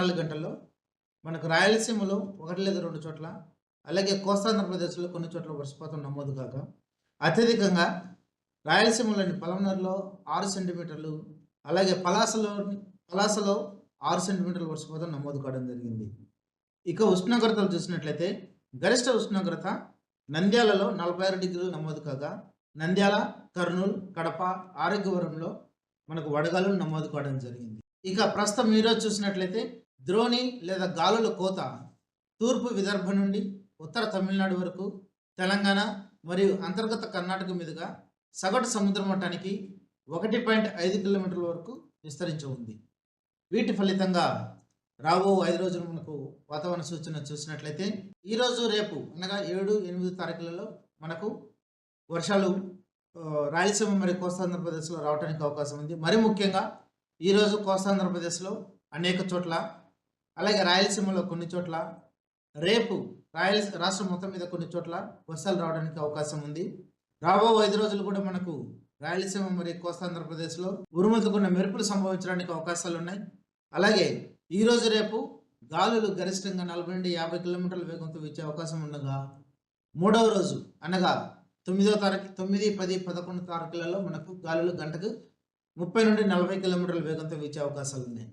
నాలుగు గంటల్లో మనకు రాయలసీమలో ఒకటి లేదా రెండు చోట్ల అలాగే కోస్తాంధ్రప్రదేశ్లో కొన్ని చోట్ల వర్షపాతం నమోదు కాక అత్యధికంగా రాయలసీమలోని పలమనర్లో ఆరు సెంటీమీటర్లు అలాగే పలాసలో పలాసలో ఆరు సెంటీమీటర్ల వర్షపాతం నమోదు కావడం జరిగింది. ఇక ఉష్ణోగ్రతలు చూసినట్లయితే గరిష్ట ఉష్ణోగ్రత నంద్యాలలో నలభై ఆరు డిగ్రీలు నమోదు కాగా నంద్యాల కర్నూలు కడప ఆరోగ్యవరంలో మనకు వడగాలు నమోదు కావడం జరిగింది. ఇక ప్రస్తుతం ఈరోజు చూసినట్లయితే ద్రోణి లేదా గాలుల కోత తూర్పు విదర్భ నుండి ఉత్తర తమిళనాడు వరకు తెలంగాణ మరియు అంతర్గత కర్ణాటక మీదుగా సగటు సముద్ర మట్టానికి ఒకటి పాయింట్ ఐదు కిలోమీటర్ల వరకు విస్తరించి ఉంది. వీటి ఫలితంగా రాబో ఐదు రోజులు మనకు వాతావరణ సూచన చూసినట్లయితే ఈరోజు రేపు అనగా ఏడు ఎనిమిది తారీఖులలో మనకు వర్షాలు రాయలసీమ మరియు కోస్తాంధ్రప్రదేశ్లో రావడానికి అవకాశం ఉంది. మరి ముఖ్యంగా ఈరోజు కోస్తాంధ్రప్రదేశ్లో అనేక చోట్ల అలాగే రాయలసీమలో కొన్ని చోట్ల రేపు రాయల రాష్ట్రం మొత్తం మీద కొన్ని చోట్ల వర్షాలు రావడానికి అవకాశం ఉంది. రాబో ఐదు రోజులు కూడా మనకు రాయలసీమ మరియు కోస్తాంధ్రప్రదేశ్లో ఉరుములతో మెరుపులు సంభవించడానికి అవకాశాలు ఉన్నాయి. అలాగే ఈ రోజు రేపు గాలులు గరిష్టంగా నలభై నుండి యాభై కిలోమీటర్ల వేగంతో వీచే అవకాశం ఉండగా మూడవ రోజు అనగా తొమ్మిదవ తారీఖు తొమ్మిది పది పదకొండు తారీఖులలో మనకు గాలులు గంటకు ముప్పై నుండి నలభై కిలోమీటర్ల వేగంతో వీచే అవకాశాలు ఉన్నాయి.